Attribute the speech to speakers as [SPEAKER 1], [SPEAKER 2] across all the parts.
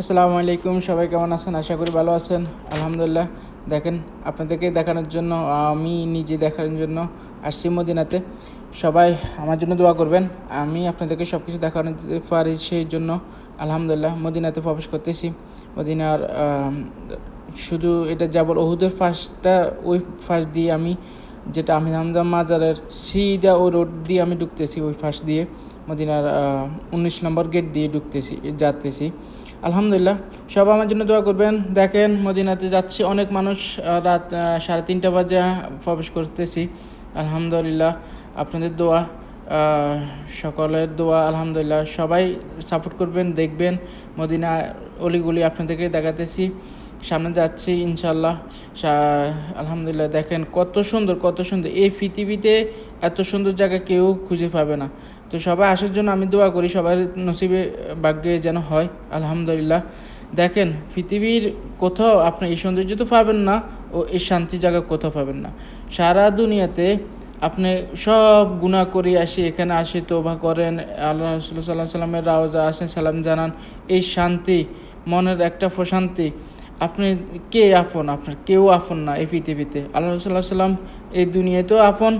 [SPEAKER 1] আসসালামু আলাইকুম, সবাই কেমন আছেন? আশা করি ভালো আছেন। আলহামদুলিল্লাহ। দেখেন, আপনাদেরকে দেখানোর জন্য, আমি নিজে দেখানোর জন্য আসছি মদিনাতে। সবাই আমার জন্য দোয়া করবেন। আমি আপনাদেরকে সব কিছু দেখানো পারি সেই জন্য আলহামদুলিল্লাহ মদিনাতে প্রবেশ করতেছি। মদিনার শুধু এটা যাবল ওহুদের ফাঁসটা, ওই ফাঁস দিয়ে আমি যেটা আমি হামজা মাজারের সিদা ও রোড দিয়ে আমি ঢুকতেছি, ওই ফাঁস দিয়ে, মদিনার উনিশ নম্বর গেট দিয়ে ঢুকতেছি যাতেছি আলহামদুলিল্লাহ, সব আমার জন্য দোয়া করবেন। দেখেন, মদিনাতে যাচ্ছি, অনেক মানুষ রাত সাড়ে তিনটা বাজে প্রবেশ করতেছি। আলহামদুলিল্লাহ, আপনাদের দোয়া সকলের দোয়া, আলহামদুলিল্লাহ, সবাই সাপোর্ট করবেন, দেখবেন। মদিনা অলিগুলি আপনাদেরকে দেখাতেছি। সামনে যাচ্ছি ইনশাল্লাহ আলহামদুলিল্লাহ, দেখেন কত সুন্দর কত সুন্দর। এই পৃথিবীতে এত সুন্দর জায়গা কেউ খুঁজে পাবে না। তো সবাই আসার জন্য আমি দোয়া করি, সবার নসিবে ভাগ্যে যেন হয়, আলহামদুলিল্লাহ। দেখেন, পৃথিবীর কোথাও আপনি এই সৌন্দর্য তো পাবেন না ও এই শান্তি জায়গা কোথাও পাবেন না। সারা দুনিয়াতে আপনি সব গুণা করে আসি, এখানে আসি তোবা করেন, আল্লাহ রসুল্লাহ সাল্লাহ সাল্লামের রাওজা আসেন, সালাম জানান। এই শান্তি, মনের একটা প্রশান্তি। আপনি কে আপন? আপনার কেউ আপন না এই পৃথিবীতে। আল্লাহ সাল্লাহ সাল্লাম এই দুনিয়াতেও আপন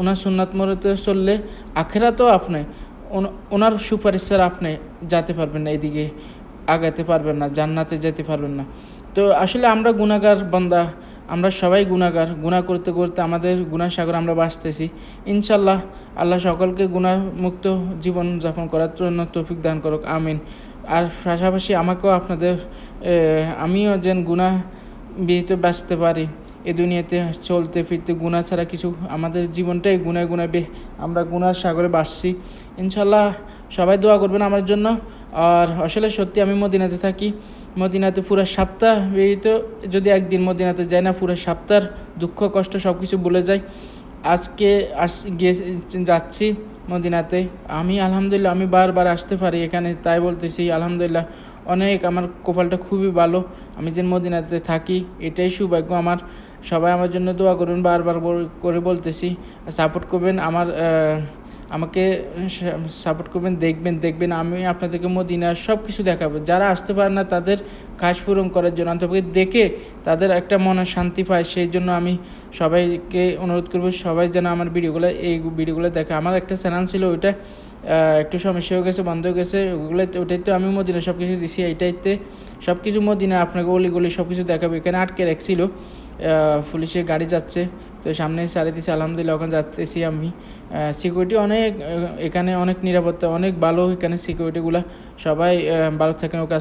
[SPEAKER 1] ওনার সুন্নাত মরতে চললে আখেরা তো আপনি ওনার সুপারিশ ছাড়া আপনি যেতে পারবেন না, এদিকে আগাতে পারবেন না, জান্নাতে যেতে পারবেন না। তো আসলে আমরা গুণাগার বান্দা আমরা সবাই গুণাগার। গুণা করতে করতে আমাদের গুণা সাগর আমরা বাঁচতেছি। ইনশাল্লাহ আল্লাহ সকলকে গুণামুক্ত জীবন যাপন করার জন্য তৌফিক দান করুক। আমিন। আর পাশাপাশি আমাকেও আপনাদের আমিও যেন গুণা বিহিত বাঁচতে পারি। এ দুনিয়াতে চলতে ফিরতে গুণা ছাড়া কিছু আমাদের জীবনটাই গুণায় বে আমরা গুনার সাগরে বাসছি ইনশাল্লাহ সবাই দোয়া করবেন আমার জন্য। আর আসলে সত্যি আমি মদিনাতে থাকি। মদিনাতে পুরো সপ্তাহ বেরিত যদি একদিন মদিনাতে যাই না, পুরো সপ্তাহ দুঃখ, কষ্ট সব কিছু ভুলে যাই। আজকে আস গিয়ে যাচ্ছি মদিনাতে। আমি আলহামদুলিল্লাহ, আমি বারবার আসতে পারি এখানে, তাই বলতেছি আলহামদুলিল্লাহ। অনেক আমার কপালটা খুবই ভালো। আমি যে মদিনাতে থাকি, এটাই সৌভাগ্য আমার। সবাই আমার জন্য দোয়া করবেন, বারবার করে বলতেছি। সাপোর্ট করবেন আমার আমাকে সাপোর্ট করবেন দেখবেন দেখবেন আমি আপনাদেরকে মদিনা সব কিছু দেখাবো। যারা আসতে পারে না তাদের কাজ পূরণ করার জন্য অন্তত দেখে তাদের একটা মনে শান্তি পায় সেই জন্য আমি সবাইকে অনুরোধ করব সবাই যেন আমার ভিডিওগুলো এই ভিডিওগুলো দেখে। আমার একটা চ্যানেল ছিল ওইটা একটু সমস্যা হয়ে গেছে বন্ধ হয়ে গেছে ওগুলো ওটাইতে আমি মদিনা সব কিছু দিছি এইটাইতে সব কিছু মদিনা আপনাকে অলি গলি সব কিছু দেখাবো। এখানে আটকে রাখছিল আহ, পুলিশের গাড়ি যাচ্ছে তো সামনে সারি দিছে, আলহামদুলিল্লাহ, ওখানে যাচ্তেছি আমি। সিকিউরিটি অনেক, এখানে অনেক নিরাপত্তা, অনেক ভালো এখানে সিকিউরিটিগুলো সবাই ভালো থাকেন ওকে